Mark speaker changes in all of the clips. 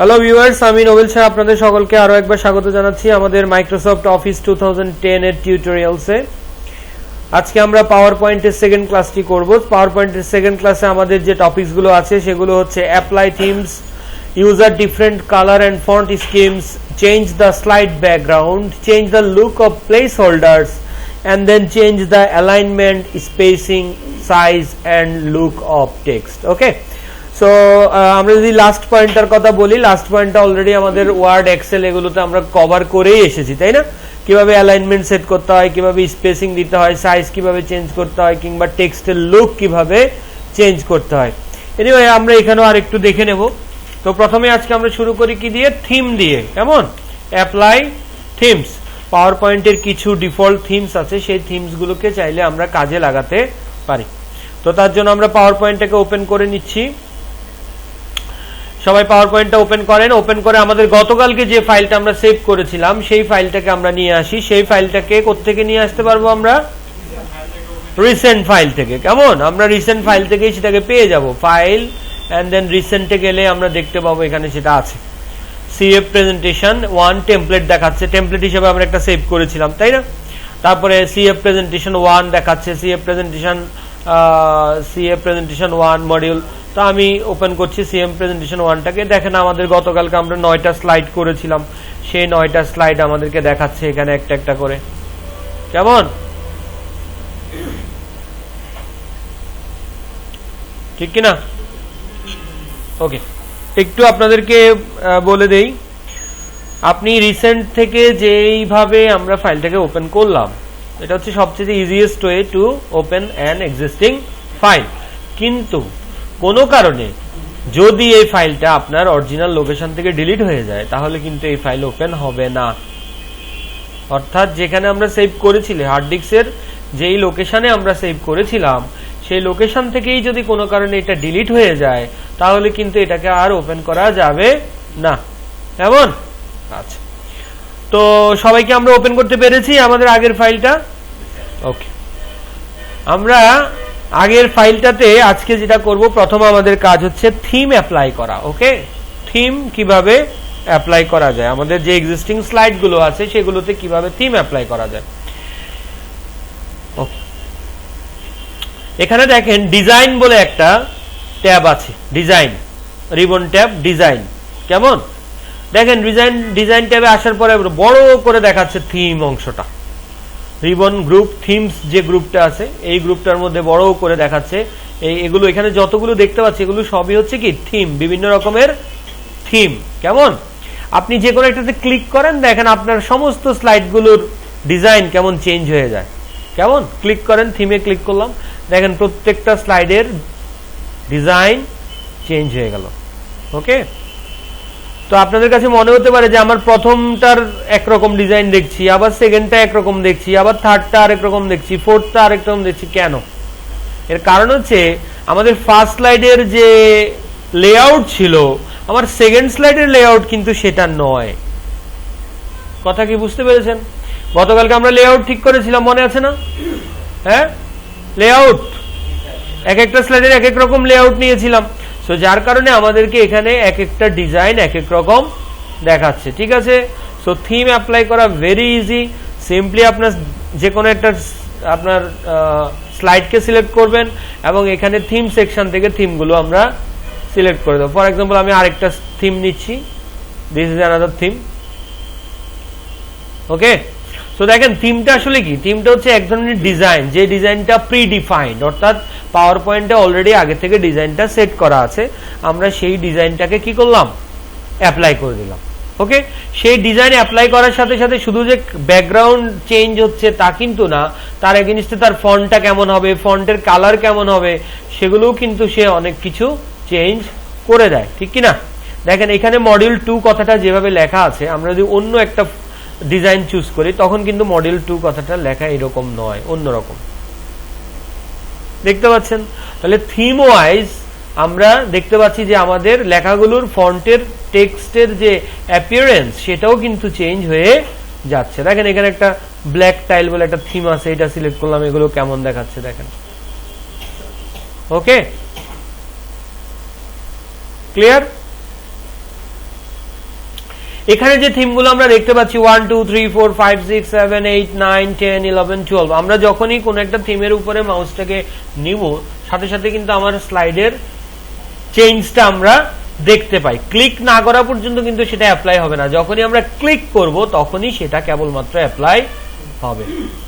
Speaker 1: Hello viewers আমি Nobel sir আপনাদের সকলকে আরও একবার স্বাগত জানাচ্ছি আমাদের মাইক্রোসফট অফিস টু থাউজেন্ড এর টিউটোরিয়ালসে আজকে আমরা পাওয়ার পয়েন্টের সেকেন্ড ক্লাসটি করব। পাওয়ার পয়েন্টের সেকেন্ড ক্লাসে আমাদের যে টপিকসগুলো আছে, সেগুলো হচ্ছে apply themes user different colour and font schemes change the slide background change the look of place holders and then change the alignment, spacing, size, and look of text, okay? So আমরা যদি last পয়েন্টটার কথা বলি last পয়েন্টটা already আমাদের word Excel এগুলোতে আমরা cover করেই এসেছি, তাই না? কীভাবে অ্যালাইনমেন্ট সেট করতে হয়, কীভাবে স্পেসিং দিতে হয় সাইজ কীভাবে চেঞ্জ করতে হয়, কিংবা টেক্সটের লুক কীভাবে চেঞ্জ করতে হয়। এনিওয়ে আমরা এখানেও আর একটু দেখে নেব। তো প্রথমে আজকে আমরা শুরু করি কি দিয়ে? থিম দিয়ে। কেমন? অ্যাপ্লাই থিমস পাওয়ার পয়েন্টের কিছু ডিফল্ট থিমস আছে, সেই থিমসগুলোকে চাইলে আমরা কাজে লাগাতে পারি। তো তার জন্য আমরা পাওয়ার পয়েন্টটাকে ওপেন করে নিচ্ছি। সবাই পাওয়ার পয়েন্টটা ওপেন করেন। ওপেন করে আমাদের গতকালকে যে ফাইলটা আমরা সেভ করেছিলাম, সেই ফাইলটাকে আমরা নিয়ে আসি। সেই ফাইলটাকে কোত্থেকে নিয়ে আসতে পারব আমরা? রিসেন্ট ফাইল থেকে। কেমন? আমরা রিসেন্ট ফাইল থেকে সেটাকে পেয়ে যাব। ফাইল অ্যান্ড দেন রিসেন্টে গেলে আমরা দেখতে পাবো এখানে সেটা আছে। সিএফ প্রেজেন্টেশন ওয়ান টেমপ্লেট দেখাচ্ছে। টেমপ্লেট হিসেবে আমরা একটা সেভ করেছিলাম, তাই না? তারপরে সিএফ প্রেজেন্টেশন ওয়ান দেখাচ্ছে। CF presentation CF presentation one module তো আমি ওপেন করছি সিএম প্রেজেন্টেশন ওয়ানটাকে দেখেন আমাদের গতকালকে আমরা নয়টা স্লাইড করেছিলাম। সেই নয়টা স্লাইড আমাদেরকে দেখাচ্ছে এখানে একটা একটা করে। কেমন? ঠিক কিনা? ওকে একটু আপনাদেরকে বলে দেই। আপনি রিসেন্ট থেকে যেইভাবে আমরা ফাইলটাকে ওপেন করলাম এটা হচ্ছে সবচেয়ে easiest way to open an existing file কিন্তু কোনো কারণে যদি এই ফাইলটা আপনার অরিজিনাল লোকেশন থেকে ডিলিট হয়ে যায়, তাহলে কিন্তু এই ফাইল ওপেন হবে না। অর্থাৎ যেখানে আমরা সেভ করেছিলাম হার্ড ডিস্কের যেই লোকেশানে আমরা সেভ করেছিলাম, সেই লোকেশন থেকেই যদি কোনো কারণে এটা ডিলিট হয়ে যায়, তাহলে কিন্তু এটাকে আর ওপেন করা যাবে না। এমন আচ্ছা। তো সবাইকে আমরা ওপেন করতে পেরেছি আমাদের আগের ফাইলটা ওকে আমরা আগের ফাইলটাতে আজকে যেটা করব, প্রথম আমাদের কাজ হচ্ছে থিম অ্যাপ্লাই করা ওকে থিম কীভাবে অ্যাপ্লাই করা যায়? আমাদের যে এক্সিস্টিং স্লাইডগুলো আছে, সেগুলোতে কীভাবে থিম অ্যাপ্লাই করা যায়? এখানে দেখেন ডিজাইন বলে একটা ট্যাব আছে ডিজাইন রিবন ট্যাব ডিজাইন কেমন? দেখেন ডিজাইন ডিজাইন ট্যাবে আসার পরে বড় করে দেখাচ্ছে থিম অংশটা। রিবন গ্রুপ, থিমস যে গ্রুপটা আছে, এই গ্রুপটার মধ্যে বড় করে দেখাচ্ছে। এই এগুলো এখানে যতগুলো দেখতে পাচ্ছি, এগুলো সবই হচ্ছে কি? থিম, বিভিন্ন রকমের থিম। কেমন? আপনি যে কোনো একটাতে ক্লিক করেন, দেখেন আপনার সমস্ত স্লাইডগুলোর ডিজাইন কেমন চেঞ্জ হয়ে যায়। কেমন? ক্লিক করেন, থিমে ক্লিক করলাম। দেখেন প্রত্যেকটা স্লাইডের ডিজাইন চেঞ্জ হয়ে গেল। ওকে? তো আপনাদের কাছে মনে হতে পারে যে আমার প্রথমটার একরকম ডিজাইন দেখছি, আবার সেকেন্ডটা একরকম দেখছি, আবার থার্ডটা আরেক রকম দেখছি ফোর্থটা আরেক রকম দেখছি, কেন? এর কারণ হচ্ছে আমাদের ফার্স্ট স্লাইডের যে লেআউট ছিল, আমার সেকেন্ড স্লাইডের লেআউট কিন্তু সেটা নয়। কথা কি বুঝতে পেরেছেন? গতকালকে আমরা লেআউট ঠিক করেছিলাম, মনে আছে না? হ্যাঁ? লেআউট এক একটা স্লাইডের এক এক রকম লেআউট নিয়েছিলাম। সো যার কারণে আমাদেরকে এখানে এক একটা ডিজাইন এক এক রকম দেখাচ্ছে, ঠিক আছে? সো থিম অ্যাপ্লাই করা ভেরি ইজি সিম্পলি আপনার যে কোনো একটা আপনার স্লাইডকে সিলেক্ট করবেন এবং এখানে থিম সেকশন থেকে থিমগুলো আমরা সিলেক্ট করে দেবো। ফর এক্সাম্পল আমি আরেকটা থিম নিচ্ছি। This is another theme okay তো দেখেন থিমটা আসলে কি? থিমটা হচ্ছে এক ধরনের ডিজাইন যে ডিজাইনটা প্রি ডিফাইন্ড অর্থাৎ পাওয়ার পয়েন্টে অলরেডি আগে থেকে ডিজাইনটা সেট করা আছে। আমরা সেই ডিজাইনটাকে কি করলাম? অ্যাপ্লাই করে দিলাম। ওকে সেই ডিজাইন অ্যাপ্লাই করার সাথে সাথে শুধু যে ব্যাকগ্রাউন্ড চেঞ্জ হচ্ছে তা কিন্তু না, তার এগেনস্টে তার ফন্টটা কেমন হবে ফন্টের কালার কেমন হবে, সেগুলোও কিন্তু সে অনেক কিছু চেঞ্জ করে দেয়। ঠিক কি না দেখেন, এখানে মডিউল টু কথাটা যেভাবে লেখা আছে, আমরা যদি অন্য একটা ডিজাইন চুজ করি, তখন কিন্তু মডেল টু কথাটা লেখা এরকম নয়, অন্যরকম। দেখতে পাচ্ছেন? তাহলে থিম ওয়াইজ আমরা দেখতে পাচ্ছি যে আমাদের লেখাগুলোর ফন্টের, টেক্সটের যে অ্যাপিয়ারেন্স সেটাও কিন্তু চেঞ্জ হয়ে যাচ্ছে। দেখেন এখানে একটা ব্ল্যাক টাইল বলে একটা থিম আছে, এটা সিলেক্ট করলাম, এগুলো কেমন দেখাচ্ছে দেখেন। ওকে ক্লিয়ার এখানে যে থিমগুলো আমরা দেখতে পাচ্ছি one two three four five six seven eight nine ten eleven twelve আমরা যখনই কোনো একটা থিমের উপরে মাউসটাকে নিব, সাথে সাথে কিন্তু আমার স্লাইডের চেঞ্জটা আমরা দেখতে পাই। ক্লিক না করা পর্যন্ত কিন্তু সেটা অ্যাপ্লাই হবে না। যখনই আমরা ক্লিক করব, তখনই সেটা কেবলমাত্র অ্যাপ্লাই হবে।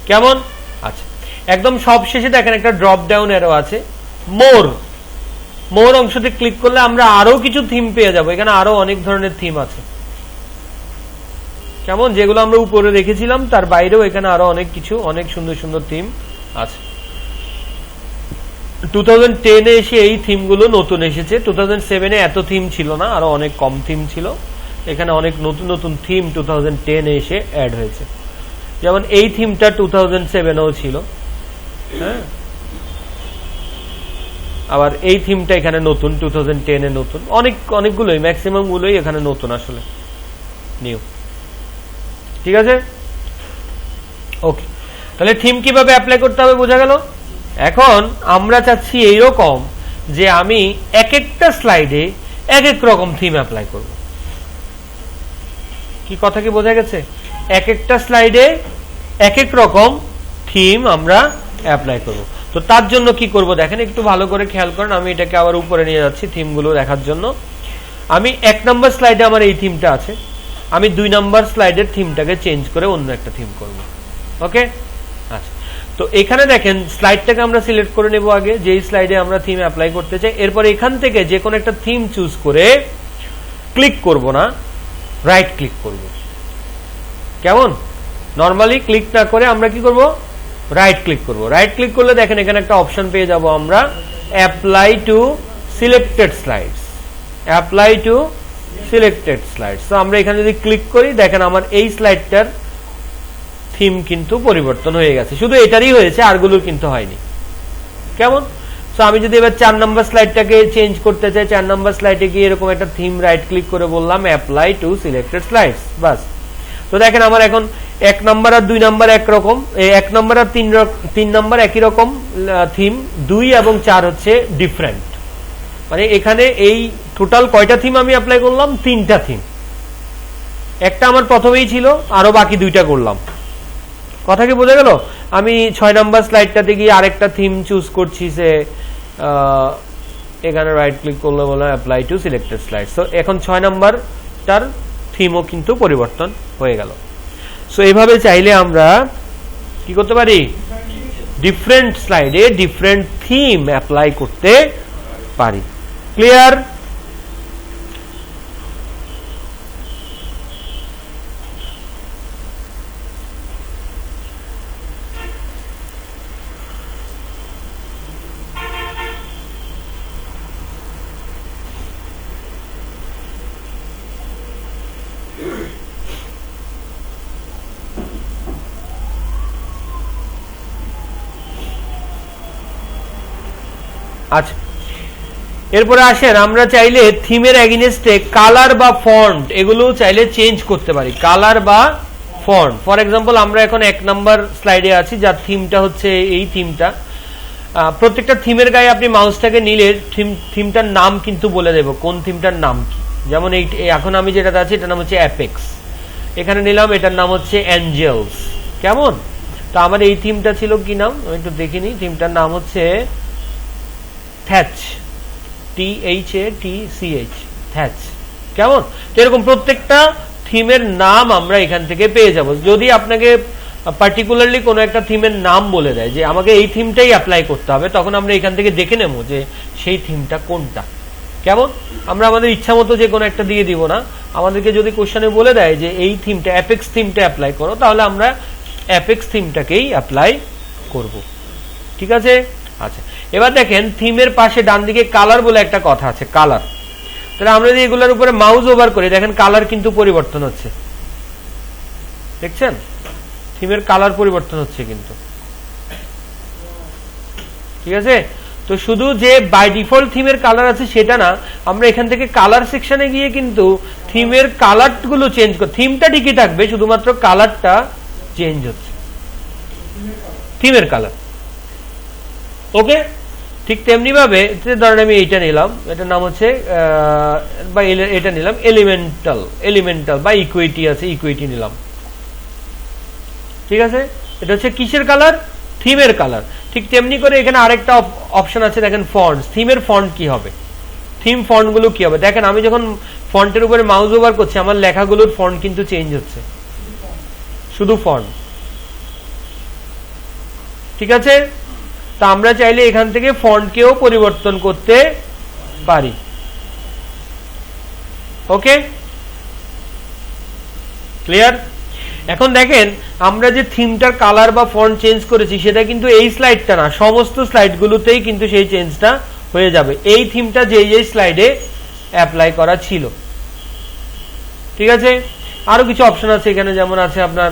Speaker 1: কেমন? আচ্ছা। একদম সব শেষে দেখেন একটা ড্রপ ডাউন এরো আছে। মোর মোর অংশতে ক্লিক করলে আমরা আরও কিছু থিম পেয়ে যাব। এখানে আরও অনেক ধরনের থিম আছে। কেমন? যেগুলো আমরা উপরে রেখেছিলাম, তার বাইরেও এখানে আরও অনেক কিছু, অনেক সুন্দর সুন্দর থিম আছে। টু থাউজেন্ড টেনে এসে এই থিমগুলো নতুন এসেছে। টু থাউজেন্ড সেভেনে এত থিম ছিল না, আরও অনেক কম থিম ছিল। এখানে অনেক নতুন নতুন থিম টু থাউজেন্ড টেনে এসে অ্যাড হয়েছে। যেমন এই থিমটা টু থাউজেন্ড সেভেনেও ছিল। হ্যাঁ? আবার এই থিমটা এখানে নতুন টু থাউজেন্ড টেনে নতুন। অনেক, অনেকগুলোই ম্যাক্সিমাম গুলোই এখানে নতুন আসলে। নিউ ঠিক আছে? ওকে তাহলে থিম কীভাবে অ্যাপ্লাই করতে হবে বোঝা গেল? এখন আমরা চাচ্ছি এইরকম যে আমি এক একটা স্লাইডে এক এক রকম থিম অ্যাপ্লাই করব। কি কথা কি বোঝা গেছে? এক একটা স্লাইডে এক এক রকম থিম আমরা অ্যাপ্লাই করব। তো তার জন্য কি করব দেখেন, একটু ভালো করে খেয়াল করেন, আমি এটাকে আবার উপরে নিয়ে যাচ্ছি থিমগুলো দেখার জন্য। আমি এক নম্বর স্লাইডে আমার এই থিমটা আছে। আমি দুই নাম্বার স্লাইডের থিমটাকে চেঞ্জ করে অন্য একটা থিম করব। ওকে? আচ্ছা। তো এখানে দেখেন, স্লাইডটাকে আমরা সিলেক্ট করে নেব আগে, যেই স্লাইডে আমরা থিম অ্যাপ্লাই করতে চাই। এরপর এখান থেকে যে কোনো একটা থিম চুজ করে ক্লিক করব না, রাইট ক্লিক করব। কেমন? নর্মালি ক্লিক না করে আমরা কি করব? রাইট ক্লিক করব। রাইট ক্লিক করলে দেখেন এখানে একটা অপশন পেয়ে যাব আমরা, apply to selected slides. Apply to selected slide তো আমরা এখানে যদি ক্লিক করি, দেখেন আমার এই স্লাইডটার থিম কিন্তু পরিবর্তন হয়ে গেছে। শুধু এটারই হয়েছে আর আরগুলোর কিন্তু হয়নি। কেমন? তো আমি যদি এবার চার নম্বর স্লাইডটাকে চেঞ্জ করতে চাই, চার নম্বর স্লাইডে গিয়ে এরকম একটা থিম রাইট ক্লিক করে বললাম অ্যাপ্লাই টু সিলেক্টেড স্লাইডস বাস। তো দেখেন আমার এখন এক নম্বর আর দুই নম্বর একরকম এক নম্বর আর তিন তিন নম্বর একই রকম থিম দুই এবং চার হচ্ছে ডিফারেন্ট মানে এখানে এই টোটাল কয়টা থিম আমি অ্যাপ্লাই করলাম? তিনটা থিম একটা আমার প্রথমেই ছিল আরও বাকি দুইটা করলাম। কথা কি বোঝা গেল? আমি ছয় নম্বর স্লাইডটাতে গিয়ে আরেকটা থিম চুজ করছি সে এখানে রাইট ক্লিক করলে বলে apply to selected slide so এখন ছয় নম্বরটার থিমও কিন্তু পরিবর্তন হয়ে গেল। সো এইভাবে চাইলে আমরা কি করতে পারি? ডিফারেন্ট স্লাইডে ডিফারেন্ট থিম অ্যাপ্লাই করতে পারি। ক্লিয়ার আচ্ছা। এরপরে আসেন, আমরা চাইলে থিমের অ্যাগেনিস্টে কালার বা ফন্ট এগুলো চাইলে চেঞ্জ করতে পারি। কালার বা ফন্ট ফর এক্সাম্পল আমরা এখন এক নাম্বার স্লাইডে আছি, যার থিমটা হচ্ছে এই থিমটা প্রত্যেকটা থিমের গায়ে আপনি মাউসটাকে নিলে থিম থিমটার নাম কিন্তু বলে দেব, কোন থিমটার নাম কি। যেমন এই এখন আমি যেটাতে আছি, এটার নাম হচ্ছে অ্যাপেক্স এখানে নিলাম, এটার নাম হচ্ছে অ্যাঞ্জেলস কেমন? তো আমার এই থিমটা ছিল কি নাম? আমি একটু দেখিনি থিমটার নাম হচ্ছে thatch T H A T C H thatch. কেমন? তো এরকম প্রত্যেকটা থিমের নাম আমরা এখান থেকে পেয়ে যাব। যদি আপনাকে পার্টিকুলারলি কোনো একটা থিমের নাম বলে দেয় যে আমাকে এই থিমটাই অ্যাপ্লাই করতে হবে, তখন আমরা এখান থেকে দেখে নেব যে সেই থিমটা কোনটা। কেমন? আমরা আমাদের ইচ্ছা মতো যে কোনো একটা দিয়ে দিব না। আমাদেরকে যদি কোশ্চেনে বলে দেয় যে এই থিমটা অ্যাপেক্স থিমটা অ্যাপ্লাই করো, তাহলে আমরা অ্যাপেক্স থিমটাকেই অ্যাপ্লাই করব। ঠিক আছে? আচ্ছা। এবার দেখেন, থিমের পাশে ডান দিকে কালার বলে একটা কথা আছে, কালার। তাহলে আমরা যদি এগুলোর উপরে মাউস ওভার করি, দেখেন কালার কিন্তু পরিবর্তন হচ্ছে। দেখছেন? থিমের কালার পরিবর্তন হচ্ছে কিন্তু। ঠিক আছে? তো শুধু যে বাই ডিফল্ট থিমের কালার আছে সেটা না, আমরা এখান থেকে কালার সেকশনে গিয়ে কিন্তু থিমের কালারগুলো চেঞ্জ কর থিমটা ঠিকই থাকবে, শুধুমাত্র কালারটা চেঞ্জ হচ্ছে। থিমের কালার। ওকে ঠিক তেমনিভাবে যে ধরেন আমি এইটা নিলাম, এটার নাম হচ্ছে বা এটা নিলাম এলিমেন্টাল এলিমেন্টাল বা ইকুইটি আছে ইকুইটি নিলাম। ঠিক আছে? এটা হচ্ছে কিসের কালার থিমের কালার ঠিক তেমনি করে এখানে আরেকটা অপশন আছে, দেখেন ফন্টস থিমের ফন্ট কি হবে? থিম ফন্টগুলো কি হবে? দেখেন, আমি যখন ফন্টের উপরে মাউস ওভার করছি, আমার লেখাগুলোর ফন্ট কিন্তু চেঞ্জ হচ্ছে। শুধু ফন্ট ঠিক আছে? তা আমরা চাইলে এখান থেকে ফন্টকেও পরিবর্তন করতে পারি। ওকে ক্লিয়ার এখন দেখেন, আমরা যে থিমটার কালার বা ফন্ট চেঞ্জ করেছি, সেটা কিন্তু এই স্লাইডটা না, সমস্ত স্লাইডগুলোতেই কিন্তু সেই চেঞ্জটা হয়ে যাবে। এই থিমটা যেই যেই স্লাইডে অ্যাপ্লাই করা ছিল। ঠিক আছে? আরও কিছু অপশন আছে এখানে, যেমন আছে আপনার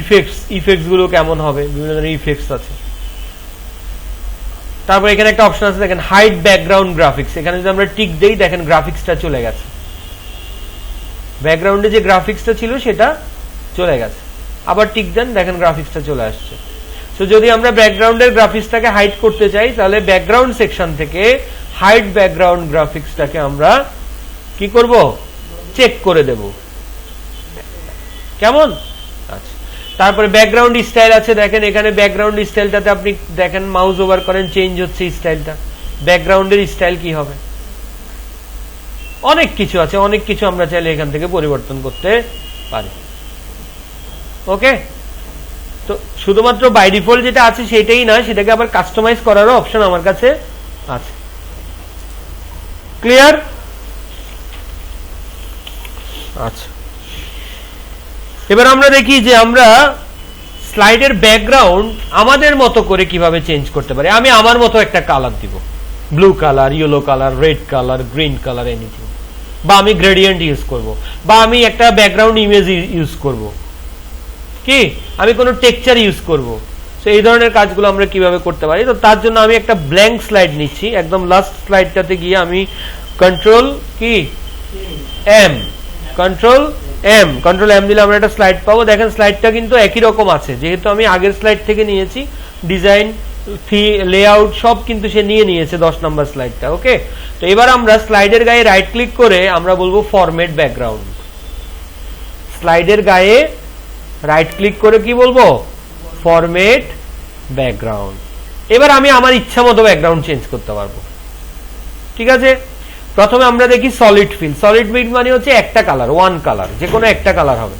Speaker 1: ইফেক্টস ইফেক্টসগুলো কেমন হবে? বিভিন্ন ধরনের ইফেক্টস আছে। তারপর এখানে একটা অপশন আছে, দেখেন হাইড ব্যাকগ্রাউন্ড গ্রাফিক্স এখানে যদি আমরা টিক দেই, দেখেন গ্রাফিক্সটা চলে গেছে। ব্যাকগ্রাউন্ডে যে গ্রাফিক্সটা ছিল, সেটা চলে গেছে। আবার টিক দেন, দেখেন গ্রাফিক্সটা চলে আসছে। তো যদি আমরা ব্যাকগ্রাউন্ডের গ্রাফিক্সটাকে হাইড করতে চাই, তাহলে ব্যাকগ্রাউন্ড সেকশন থেকে হাইড ব্যাকগ্রাউন্ড গ্রাফিক্সটাকে আমরা কি করব? চেক করে দেব। কেমন? তারপরে ব্যাকগ্রাউন্ড স্টাইল আছে, দেখেন এখানে ব্যাকগ্রাউন্ড স্টাইলটাতে আপনি দেখেন মাউস ওভার করেন চেঞ্জ হচ্ছে স্টাইলটা ব্যাকগ্রাউন্ডের স্টাইল কি হবে? অনেক কিছু আছে, অনেক কিছু আমরা চাইলে এখান থেকে পরিবর্তন করতে পারি। ওকে? তো শুধুমাত্র বাই ডিফল্ট যেটা আছে সেটাই না সেটাকে আবার কাস্টমাইজ করারও অপশন আমার কাছে আছে। ক্লিয়ার আচ্ছা। এবার আমরা দেখি যে আমরা স্লাইডের ব্যাকগ্রাউন্ড আমাদের মতো করে কীভাবে চেঞ্জ করতে পারি। আমি আমার মতো একটা কালার দিব। Blue colour yellow colour red colour green colour anything বা আমি গ্রেডিয়েন্ট ইউজ করব। বা আমি একটা ব্যাকগ্রাউন্ড ইমেজ ইউজ করব। কি? আমি কোনো টেক্সচার ইউজ করব। তো এই ধরনের কাজগুলো আমরা কীভাবে করতে পারি? তো তার জন্য আমি একটা ব্ল্যাঙ্ক স্লাইড নিচ্ছি। একদম লাস্ট স্লাইডটাতে গিয়ে আমি কন্ট্রোল কি? M control M control M দিলে আমরা একটা স্লাইড পাবো। দেখেন স্লাইডটা কিন্তু একই রকম আছে। যেহেতু আমি আগের স্লাইড থেকে নিয়েছি ডিজাইন লেআউট সব কিন্তু সে নিয়ে নিয়েছে দশ নম্বর স্লাইডটা ওকে তো এবার আমরা স্লাইডের গায়ে রাইট ক্লিক করে আমরা বলব ফরম্যাট ব্যাকগ্রাউন্ড স্লাইডের গায়ে রাইট ক্লিক করে কি বলব? ফরম্যাট ব্যাকগ্রাউন্ড এবার আমি আমার ইচ্ছা মতো ব্যাকগ্রাউন্ড চেঞ্জ করতে পারব। ঠিক আছে? প্রথমে আমরা দেখি সলিড ফিল সলিড ফিল মানে হচ্ছে একটা কালার ওয়ান কালার যে কোনো একটা কালার হবে।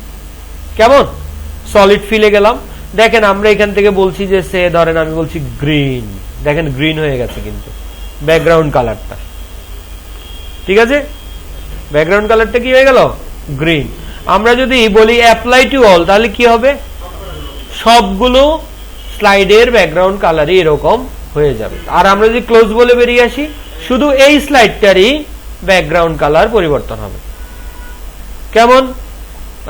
Speaker 1: কেমন? সলিড ফিলে গেলাম। দেখেন, আমরা এখান থেকে বলছি যে, সে ধরেন আমি বলছি গ্রিন দেখেন গ্রিন হয়ে গেছে কিন্তু। ব্যাকগ্রাউন্ড কালারটা ঠিক আছে? ব্যাকগ্রাউন্ড কালারটা কি হয়ে গেল? গ্রিন আমরা যদি বলি অ্যাপ্লাই টু অল তাহলে কি হবে? সবগুলো স্লাইডের ব্যাকগ্রাউন্ড কালারই এরকম হয়ে যাবে। আর আমরা যদি ক্লোজ বলে বেরিয়ে আসি শুধু এই স্লাইডটারই ব্যাকগ্রাউন্ড কালার পরিবর্তন হবে। কেমন?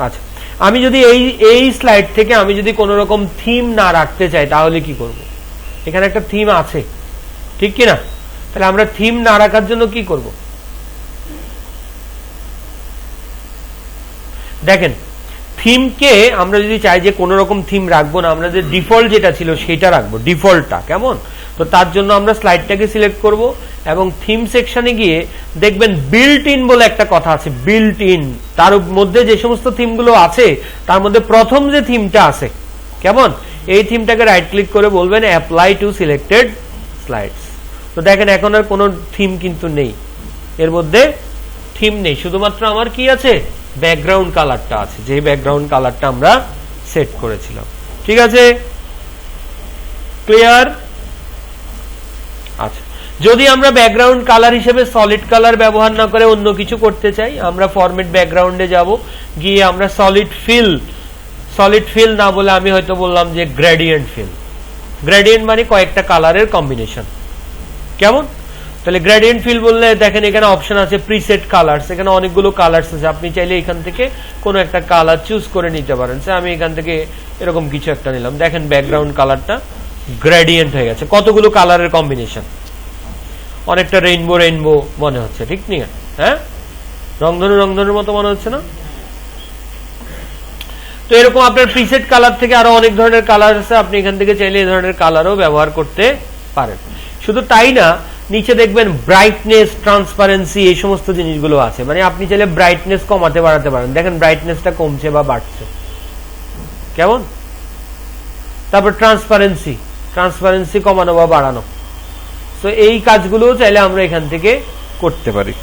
Speaker 1: আচ্ছা আমি যদি এই এই স্লাইড থেকে আমি যদি কোনো রকম থিম না রাখতে চাই, তাহলে কি করব? এখানে একটা থিম আছে, ঠিক কি না? তাহলে আমরা থিম না রাখার জন্য কি করব? দেখেন থিমকে আমরা যদি চাই যে কোনো রকম থিম রাখব না, আমরা যে ডিফল্ট যেটা ছিল সেটা রাখব ডিফল্টটা কেমন? তো তার জন্য আমরা স্লাইডটাকে সিলেক্ট করব এবং থিম সেকশনে গিয়ে দেখবেন বিল্ট ইন বলে একটা কথা আছে বিল্ট ইন তার মধ্যে যে সমস্ত থিমগুলো আছে, তার মধ্যে প্রথম যে থিমটা আছে, কেমন? এই থিমটাকে রাইট ক্লিক করে বলবেন অ্যাপ্লাই টু সিলেক্টেড স্লাইডস তো দেখেন এখন আর কোনো থিম কিন্তু নেই। এর মধ্যে থিম নেই। শুধুমাত্র আমার কি আছে? ব্যাকগ্রাউন্ড কালারটা আছে। যে ব্যাকগ্রাউন্ড কালারটা আমরা সেট করেছিলাম। ঠিক আছে? ক্লিয়ার যদি আমরা ব্যাকগ্রাউন্ড কালার হিসেবে সলিড কালার ব্যবহার না করে অন্য কিছু করতে চাই, আমরা ফরমেট ব্যাকগ্রাউন্ডে যাব, গিয়ে আমরা সলিড ফিল সলিড ফিল না বলে আমি হয়তো বললাম যে গ্রেডিয়েন্ট ফিল গ্রেডিয়েন্ট মানে কয়েকটা কালারের কম্বিনেশন কেমন? তাহলে গ্রেডিয়েন্ট ফিল বললে দেখেন এখানে অপশন আছে প্রিসেট কালার্স এখানে অনেকগুলো কালার্স আছে। আপনি চাইলে এখান থেকে কোনো একটা কালার চুজ করে নিতে পারেন। সে আমি এখান থেকে এরকম কিছু একটা নিলাম। দেখেন ব্যাকগ্রাউন্ড কালারটা গ্রেডিয়েন্ট হয়ে গেছে। কতগুলো কালারের কম্বিনেশন অনেকটা রেইনবো রেইনবো মনে হচ্ছে, ঠিক নিয়ে হ্যাঁ? রংধনু, রংধনুর মতো মনে হচ্ছে না? তো এরকম আপনার প্রিসেট কালার থেকে আরও অনেক ধরনের কালার আছে, আপনি এখান থেকে চাইলে এই ধরনের কালারও ব্যবহার করতে পারেন। শুধু তাই না, নিচে দেখবেন ব্রাইটনেস ট্রান্সপারেন্সি এই সমস্ত জিনিসগুলো আছে। মানে আপনি চাইলে ব্রাইটনেস কমাতে বাড়াতে পারেন। দেখেন ব্রাইটনেসটা কমছে বা বাড়ছে। কেমন? তারপর ট্রান্সপারেন্সি ট্রান্সপারেন্সি কমানো বা বাড়ানো। তো এই কাজগুলো চাইলে আমরা এখান থেকে করতে পারি।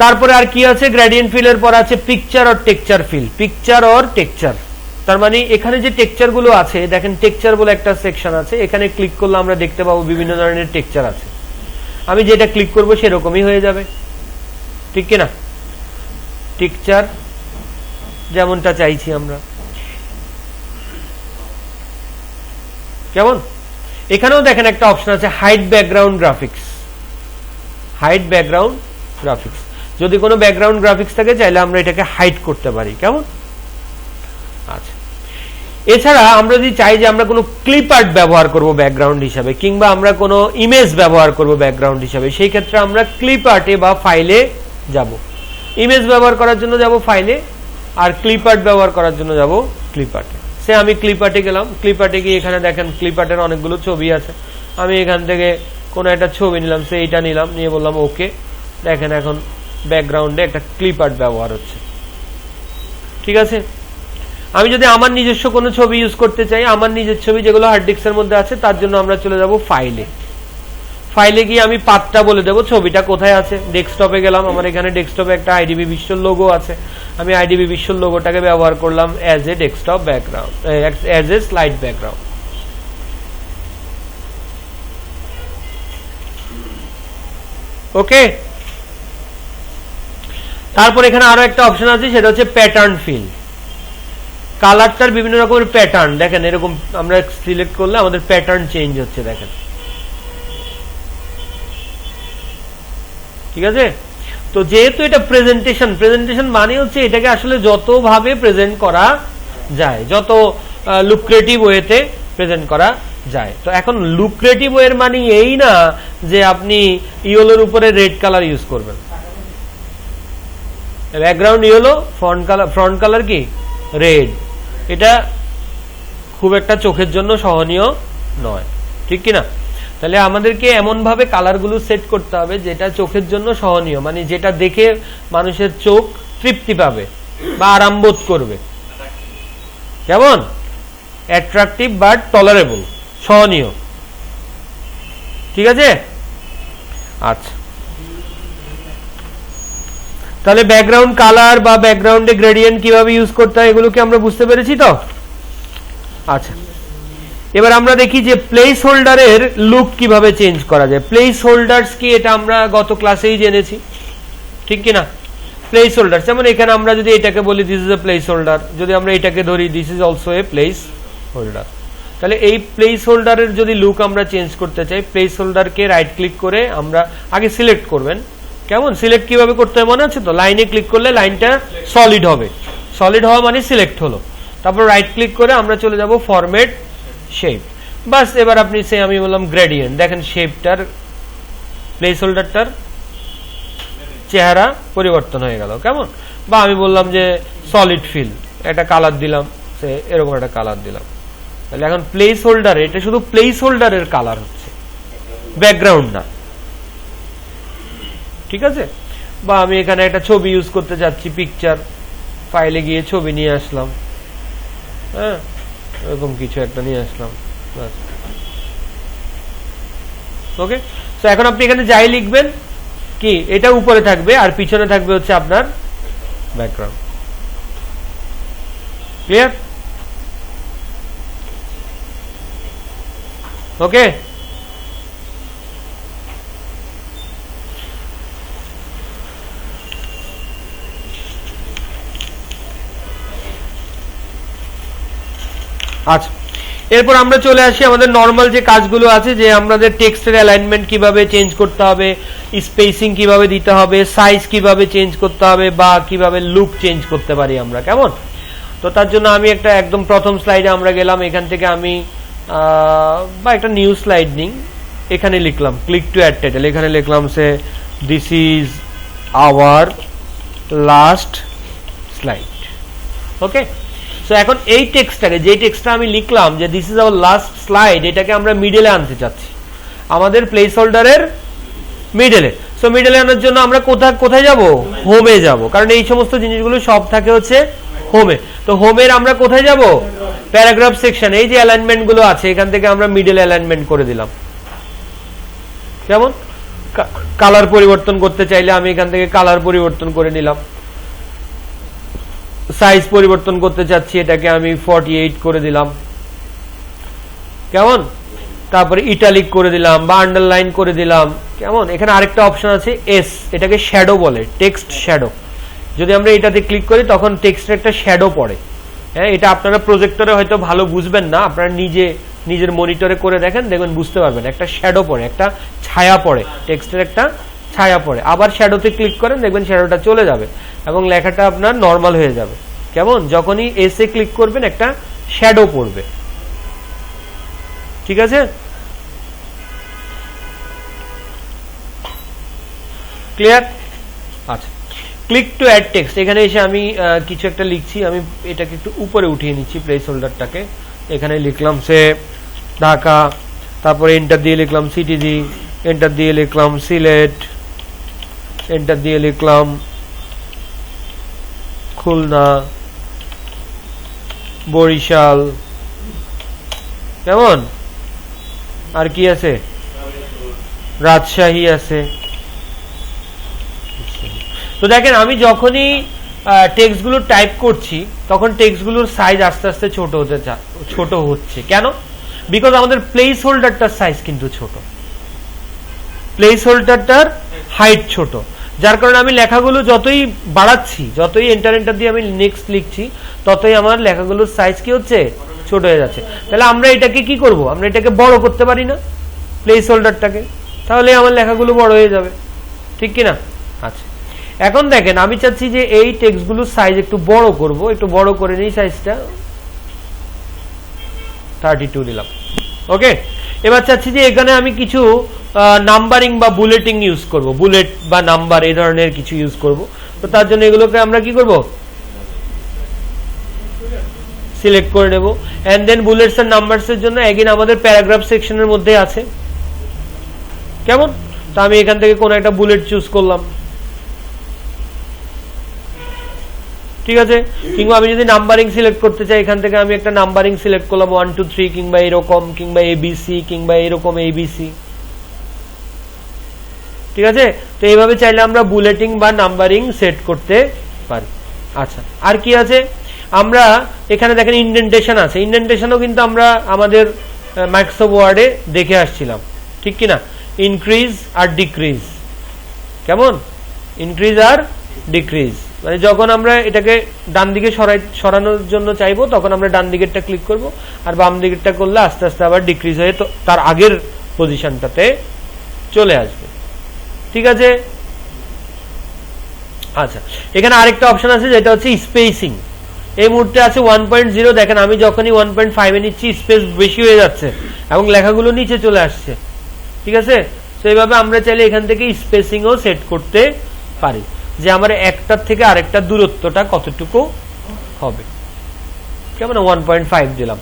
Speaker 1: তারপরে আর কি আছে? গ্রেডিয়েন্ট ফিলের পর আছে picture or texture fill picture or texture তার মানে এখানে যে টেকচারগুলো আছে, দেখেন টেকচার বলে একটা সেকশন আছে, এখানে ক্লিক করলে আমরা দেখতে পাবো বিভিন্ন ধরনের টেকচার আছে। আমি যেটা ক্লিক করব সেরকমই হয়ে যাবে। ঠিক কিনা টেকচার যেমনটা চাইছি আমরা। কেমন? এখানেও দেখেন একটা অপশন আছে hide background graphics hide background graphics যদি কোনো ব্যাকগ্রাউন্ড গ্রাফিক্স থাকে, চাইলে আমরা এটাকে হাইট করতে পারি। কেমন? আচ্ছা। এছাড়া আমরা যদি চাই যে আমরা কোনো ক্লিপ আর্ট ব্যবহার করব ব্যাকগ্রাউন্ড হিসাবে, কিংবা আমরা কোনো ইমেজ ব্যবহার করব ব্যাকগ্রাউন্ড হিসাবে, সেই ক্ষেত্রে আমরা ক্লিপ আর্টে বা ফাইলে যাব। ইমেজ ব্যবহার করার জন্য যাব ফাইলে আর ক্লিপ আর্ট ব্যবহার করার জন্য যাব ক্লিপ আর্টে সে আমি ক্লিপার্টে গেলাম। ক্লিপার্টে গিয়ে এখানে দেখেন ক্লিপার্টের অনেকগুলো ছবি আছে। আমি এখান থেকে কোনো একটা ছবি নিলাম, সে এইটা নিলাম, নিয়ে বললাম, ওকে। দেখেন এখন ব্যাকগ্রাউন্ডে একটা ক্লিপার্ট ব্যবহার হচ্ছে। ঠিক আছে? আমি যদি আমার নিজস্ব কোনো ছবি ইউজ করতে চাই, আমার নিজের ছবি যেগুলো হার্ড ডিস্কের মধ্যে আছে, তার জন্য আমরা চলে যাব ফাইলে ফাইলে গিয়ে আমি পাতটা বলে দেবো, ছবিটা কোথায় আছে? ডেস্কটপে গেলাম, আমার এখানে ডেস্কটপে একটা আইডিবি বিশ্বর লোগো আছে। আমি আইডিবি বিশ্বর লোগোটাকে ব্যবহার করলাম as a desktop background as a slide background okay তারপর এখানে আরও একটা অপশন আছে, সেটা হচ্ছে প্যাটার্ন ফিল কালারটার বিভিন্ন রকমের প্যাটার্ন দেখেন এরকম আমরা সিলেক্ট করলে আমাদের প্যাটার্ন চেঞ্জ হচ্ছে, দেখেন। ঠিক আছে? তো যেহেতু এটা প্রেজেন্টেশন প্রেজেন্টেশন মানে হচ্ছে এটাকে আসলে যতভাবে প্রেজেন্ট করা যায়, যত লুক্রেটিভ ওয়েতে প্রেজেন্ট করা যায়। তো এখন লুক্রেটিভ ওয়ের মানে এই না যে আপনি ইয়োলোর উপরে রেড কালার ইউজ করবেন। Background yellow front colour front colour কি? রেড এটা খুব একটা চোখের জন্য সহনীয় নয়। ঠিক কি না তাহলে আমাদেরকে এমনভাবে কালারগুলো সেট করতে হবে যেটা চোখের জন্য সহনীয় মানে যেটা দেখে মানুষের চোখ তৃপ্তি পাবে বা আরাম বোধ করবে। কেমন? অ্যাট্রাকটিভ বাট টলারেবল সহনীয়। ঠিক আছে? আচ্ছা। তাহলে ব্যাকগ্রাউন্ড কালার বা ব্যাকগ্রাউন্ডে গ্রেডিয়েন্ট কীভাবে ইউজ করতে হয় এগুলোকে আমরা বুঝতে পেরেছি তো? আচ্ছা। এবার আমরা দেখি যে প্লেস হোল্ডারের লুক কীভাবে চেঞ্জ করা যায়। প্লেস হোল্ডার্স কি এটা আমরা গত ক্লাসেই জেনেছি, ঠিক কি না প্লেস হোল্ডার যেমন এখানে আমরা যদি এটাকে বলি this is a place holder যদি আমরা এটাকে ধরি this is also a place holder তাহলে এই প্লেস হোল্ডারের যদি লুক আমরা চেঞ্জ করতে চাই প্লেস হোল্ডারকে রাইট ক্লিক করে আমরা আগে সিলেক্ট করবেন। কেমন? সিলেক্ট কীভাবে করতে হয়? মনে আছে তো? লাইনে ক্লিক করলে লাইনটা সলিড হবে। সলিড হওয়া মানে সিলেক্ট হলো। তারপর রাইট ক্লিক করে আমরা চলে যাব ফরম্যাট শেপ বাস, এবার আপনি সে আমি বললাম গ্রেডিয়েন্ট দেখেন শেপটার প্লেস হোল্ডারটার চেহারা পরিবর্তন হয়ে গেল, কেমন? বা আমি বললাম যে সলিড ফিল একটা কালার দিলাম, সে এরকম একটা কালার দিলাম। তাহলে এখন প্লেস হোল্ডার এটা শুধু প্লেস হোল্ডারের কালার হচ্ছে ব্যাকগ্রাউন্ড না। ঠিক আছে? বা আমি এখানে একটা ছবি ইউজ করতে চাচ্ছি পিকচার ফাইলে গিয়ে ছবি নিয়ে আসলাম হ্যাঁ? এরকম কিছু একটা নিয়ে আসলাম ওকে তো এখন আপনি এখানে যাই লিখবেন, কি? এটা উপরে থাকবে আর পিছনে থাকবে হচ্ছে আপনার ব্যাকগ্রাউন্ড ক্লিয়ার ওকে আচ্ছা। এরপর আমরা চলে আসি আমাদের নর্মাল যে কাজগুলো আছে, যে আমাদের টেক্সটের অ্যালাইনমেন্ট কীভাবে চেঞ্জ করতে হবে স্পেসিং কীভাবে দিতে হবে সাইজ কীভাবে চেঞ্জ করতে হবে, বা কীভাবে লুক চেঞ্জ করতে পারি আমরা, কেমন? তো তার জন্য আমি একটা একদম প্রথম স্লাইডে আমরা গেলাম, এখান থেকে আমি বা একটা নিউ স্লাইড নিই। এখানে লিখলাম ক্লিক টু অ্যাড টাইটেল এখানে লিখলাম say this is our last slide okay so এখন এই টেক্সটটাকে যে টেক্সটটা আমি লিখলাম যে this is our last slide এটাকে আমরা মিডলে আনতে চাচ্ছি। আমাদের প্লেস হোল্ডারের মিডলে সো মিডলে আনার জন্য আমরা কোথায় কোথায় যাব? হোমে যাব। কারণ এই সমস্ত জিনিসগুলো সব থাকে হচ্ছে হোমে তো হোমের আমরা কোথায় যাব? প্যারাগ্রাফ সেকশন এই যে অ্যালাইনমেন্টগুলো আছে, এখান থেকে আমরা মিডল অ্যালাইনমেন্ট করে দিলাম। কেমন? কালার পরিবর্তন করতে চাইলে আমি এখান থেকে কালার পরিবর্তন করে নিলাম। সাইজ পরিবর্তন করতে চাচ্ছি, এটাকে আমি ফর্টি করে দিলাম। কেমন? তারপরে ইটালিক করে দিলাম, বা আন্ডারলাইন করে দিলাম। কেমন? এখানে আরেকটা অপশন আছে এস এটাকে শ্যাডো বলে টেক্সট শ্যাডো যদি আমরা এটাতে ক্লিক করি, তখন টেক্সটের একটা শ্যাডো পড়ে। হ্যাঁ এটা আপনারা প্রজেক্টরে হয়তো ভালো বুঝবেন না, আপনারা নিজে, নিজের মনিটরে করে দেখেন, দেখবেন বুঝতে পারবেন। একটা শ্যাডো পড়ে, একটা ছায়া পড়ে টেক্সটের একটা ছায়া পড়ে। আবার শ্যাডোতে ক্লিক করেন, দেখবেন শ্যাডোটা চলে যাবে এবং লেখাটা আপনার নর্মাল হয়ে যাবে। কেমন? যখনই এসে ক্লিক করবেন, একটা শ্যাডো পড়বে। ঠিক আছে? ক্লিয়ার আচ্ছা। ক্লিক টু অ্যাড টেক্সট এখানে এসে আমি কিছু একটা লিখছি। আমি এটাকে একটু উপরে উঠিয়ে নিচ্ছি প্লেস হোল্ডারটাকে এখানে লিখলাম সে ঢাকা, তারপরে এন্টার দিয়ে লিখলাম সিটিজি এন্টার দিয়ে লিখলাম সিলেট এন্টার দিয়ে লিখলাম খুলনা বরিশাল কেমন? আর কি আছে? রাজশাহী আছে। তো দেখেন, আমি যখনই টেক্সটগুলো টাইপ করছি, তখন টেক্সটগুলোর সাইজ আস্তে আস্তে ছোট হতে ছোট হচ্ছে। কেন? বিকজ আমাদের প্লেস হোল্ডারটার সাইজ কিন্তু ছোট। প্লেস হোল্ডারটার হাইট ছোট। যার কারণে আমি লেখাগুলো যতই বাড়াচ্ছি, যতই এন্টার দিয়ে আমি নেক্সট লিখছি, ততই আমার লেখাগুলোর সাইজ কি হচ্ছে? ছোট হয়ে যাচ্ছে। তাহলে আমরা এটাকে কি করব? আমরা এটাকে বড় করতে পারি না? প্লেস হোল্ডারটাকে তাহলে আমার লেখাগুলো বড় হয়ে যাবে। ঠিক কি না আচ্ছা। এখন দেখেন, আমি চাচ্ছি যে এই টেক্সটগুলোর সাইজ একটু বড় করব। একটু বড় করে নিই সাইজটা থার্টি টু দিলাম। ওকে এবার চাচ্ছি যে এখানে আমি কিছু নাম্বারিং বা বুলেটিং ইউজ করব। বুলেট বা নাম্বার এই ধরনের কিছু ইউজ করব। তো তার জন্য এগুলোকে আমরা কি করব? সিলেক্ট করে নেব। And then bullets and numbers এর জন্য এগেন আমাদের প্যারাগ্রাফ সেকশনের মধ্যে আছে। কেমন? তো আমি এখান থেকে কোন একটা বুলেট চুজ করলাম। ঠিক আছে? কিংবা আমি যদি নাম্বারিং সিলেক্ট করতে চাই, এখান থেকে আমি একটা নাম্বারিং সিলেক্ট করলাম। ওয়ান টু থ্রি কিংবা এরকম, কিংবা এবিসি কিংবা এরকম এবিসি ঠিক আছে? তো এইভাবে চাইলে আমরা বুলেটিং বা নাম্বারিং সেট করতে পারি। আচ্ছা আর কি আছে? আমরা এখানে দেখেন ইন্ডেন্টেশন আছে। ইন্ডেন্টেশনও কিন্তু আমরা আমাদের মাইক্রোসফট ওয়ার্ডে দেখে আসছিলাম। ঠিক কি না? ইনক্রিজ আর ডিক্রিজ কেমন? ইনক্রিজ আর ডিক্রিজ মানে যখন আমরা এটাকে ডান দিকে সরাই সরানোর জন্য চাইব, তখন আমরা ডান দিকেরটা ক্লিক করব, আর বাম দিকেরটা করলে আস্তে আস্তে আবার ডিক্রিজ হয়ে তো তার আগের পজিশনটাতে চলে আসবে। ঠিক আছে? আচ্ছা এখানে আরেকটা অপশন আছে যেটা হচ্ছে স্পেসিং এই মুহূর্তে আছে ওয়ান পয়েন্ট জিরো দেখেন আমি যখনই ওয়ান পয়েন্ট ফাইভে নিচ্ছি স্পেস বেশি হয়ে যাচ্ছে এবং লেখাগুলো নিচে চলে আসছে। ঠিক আছে? তো এইভাবে আমরা চাইলে এখান থেকে স্পেসিংও সেট করতে পারি যে আমার একটার থেকে আরেকটা দূরত্বটা কতটুকু হবে। কেমন? ওয়ান পয়েন্ট ফাইভ দিলাম।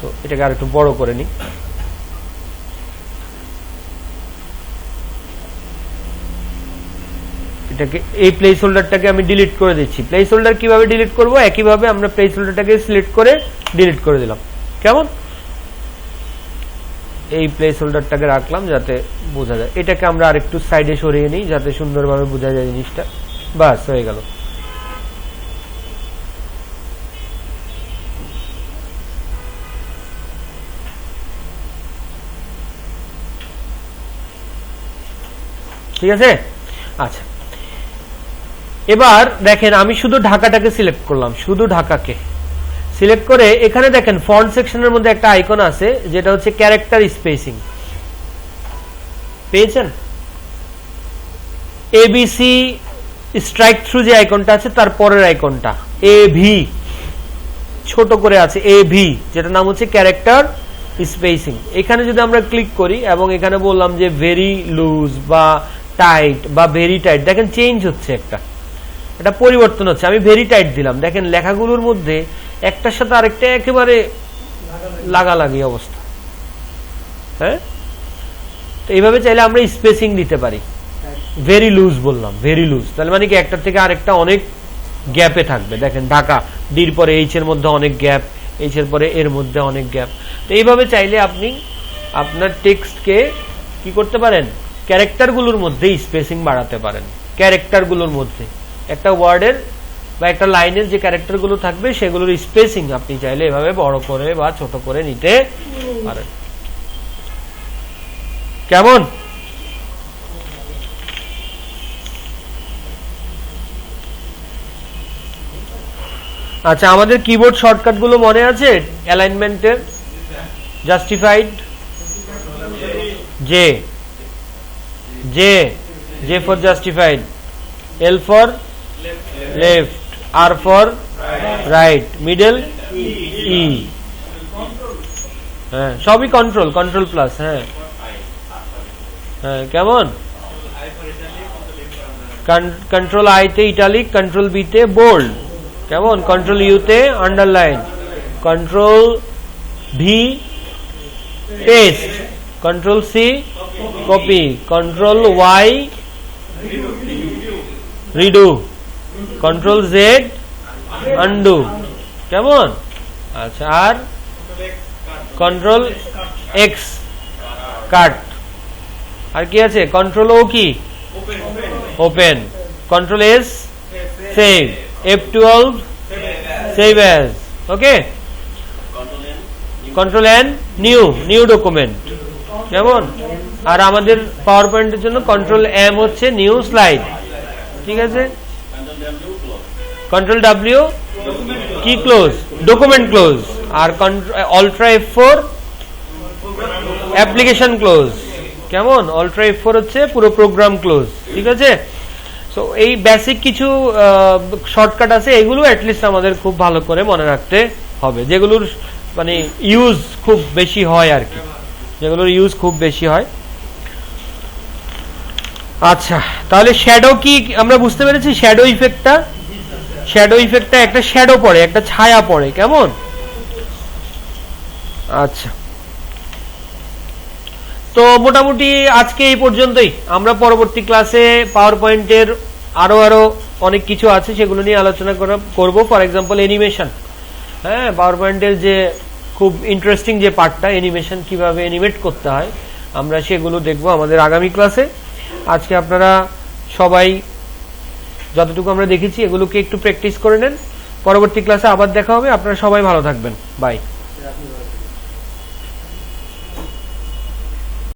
Speaker 1: তো এটাকে আর একটু বড় করে নিই। এটাকে, এই প্লেস হোল্ডারটাকে আমি ডিলিট করে দিচ্ছি। প্লেস হোল্ডার কীভাবে ডিলিট করব? একইভাবে আমরা প্লেস হোল্ডারটাকে সিলেক্ট করে ডিলিট করে দিলাম। কেমন? এই প্লেস হোল্ডারটাকে রাখলাম যাতে বোঝা যায়। এটাকে আমরা আরেকটু সাইডে সরিয়ে নিই যাতে সুন্দরভাবে বোঝা যায় জিনিসটা। বাস, হয়ে গেল। ঠিক আছে? আচ্ছা। এবার দেখেন, আমি শুধু ঢাকাটাকে সিলেক্ট করলাম, শুধু ঢাকাকে। সিলেক্ট করে এখানে দেখেন ফন্ট সেকশনের মধ্যে একটা আইকন আছে, যেটা হচ্ছে ক্যারেক্টার স্পেসিং পেয়েছেন? এবিসি স্ট্রাইক থ্রু যে আইকনটা আছে, তার পরের আইকনটা এ ভি ছোট করে আছে এ ভি যেটা নাম হচ্ছে ক্যারেক্টার স্পেসিং এখানে যদি আমরা ক্লিক করি, এবং এখানে বললাম যে ভেরি লুজ বা টাইট বা ভেরি টাইট দেখেন চেঞ্জ হচ্ছে একটা। এটা পরিবর্তন হচ্ছে। আমি ভেরি টাইট দিলাম। দেখেন, লেখাগুলোর মধ্যে একটার সাথে আরেকটা একেবারে লাগালাগি অবস্থা। হ্যাঁ? তো এইভাবে চাইলে আমরা স্পেসিং দিতে পারি। ভেরি লুজ বললাম ভেরি লুজ তাহলে মানে কি, একটার থেকে আরেকটা অনেক গ্যাপে থাকবে। দেখেন, ঢাকা ডির পরে এইচ এর মধ্যে অনেক গ্যাপ এইচ এর পরে এর মধ্যে অনেক গ্যাপ তো এইভাবে চাইলে আপনি আপনার টেক্সটকে কি করতে পারেন? ক্যারেক্টারগুলোর মধ্যে স্পেসিং বাড়াতে পারেন। ক্যারেক্টারগুলোর মধ্যে। একটা ওয়ার্ডের বা একটা লাইনের যে ক্যারেক্টারগুলো থাকবে, সেগুলোর স্পেসিং আপনি চাইলে এভাবে বড় করে বা ছোট করে নিতে পারেন। কেমন? আচ্ছা আমাদের কিবোর্ড শর্টকাটগুলো মনে আছে? অ্যালাইনমেন্টের justified J J J for justified L for left R for right middle E হ্যাঁ সবই কন্ট্রোল কন্ট্রোল প্লাস হ্যাঁ। হ্যাঁ কেমন? কন্ট্রোল আইতে ইটালিক কন্ট্রোল বিতে বোল্ড কেমন? Control ইউতে underline control V paste control C copy control Y redo control Z undo কেমন? আচ্ছা আর? কন্ট্রোল এক্স কাট আর কি আছে? কন্ট্রোল ও কি? Open control S save F twelve save as okay control N new new document কেমন? আর আমাদের power পয়েন্টের জন্য কন্ট্রোল এম হচ্ছে নিউ স্লাইড ঠিক আছে? কন্ট্রোল ডাব্লিউ কি ক্লোজ ডকুমেন্ট ক্লোজ আর alt F four application close কেমন? অল্ট্রা এফ ফোর হচ্ছে পুরো প্রোগ্রাম ক্লোজ ঠিক আছে? সো এই বেসিক কিছু শর্টকাট আছে, এগুলো অ্যাটলিস্ট আমাদের খুব ভালো করে মনে রাখতে হবে, যেগুলোর মানে ইউজ খুব বেশি হয় আর কি, যেগুলোর ইউজ খুব বেশি হয়। আচ্ছা তাহলে শ্যাডো কি, আমরা বুঝতে পেরেছি শ্যাডো ইফেক্টটা শ্যাডো ইফেক্টটা একটা শ্যাডো পড়ে, একটা ছায়া পড়ে, কেমন? আচ্ছা। তো মোটামুটি আজকে এই পর্যন্তই। আমরা পরবর্তী ক্লাসে পাওয়ার পয়েন্টের আরও আরও অনেক কিছু আছে, সেগুলো নিয়ে আলোচনা করব। ফর এক্সাম্পল এনিমেশন হ্যাঁ পাওয়ার পয়েন্টের যে খুব ইন্টারেস্টিং যে পার্টটা এনিমেশন কীভাবে এনিমেট করতে হয়, আমরা সেগুলো দেখব আমাদের আগামী ক্লাসে আজকে আপনারা সবাই যতটুকু আমরা দেখেছি, এগুলোকে একটু প্র্যাকটিস করে নেন। পরবর্তী ক্লাসে আবার দেখা হবে। আপনারা সবাই ভালো থাকবেন। বাই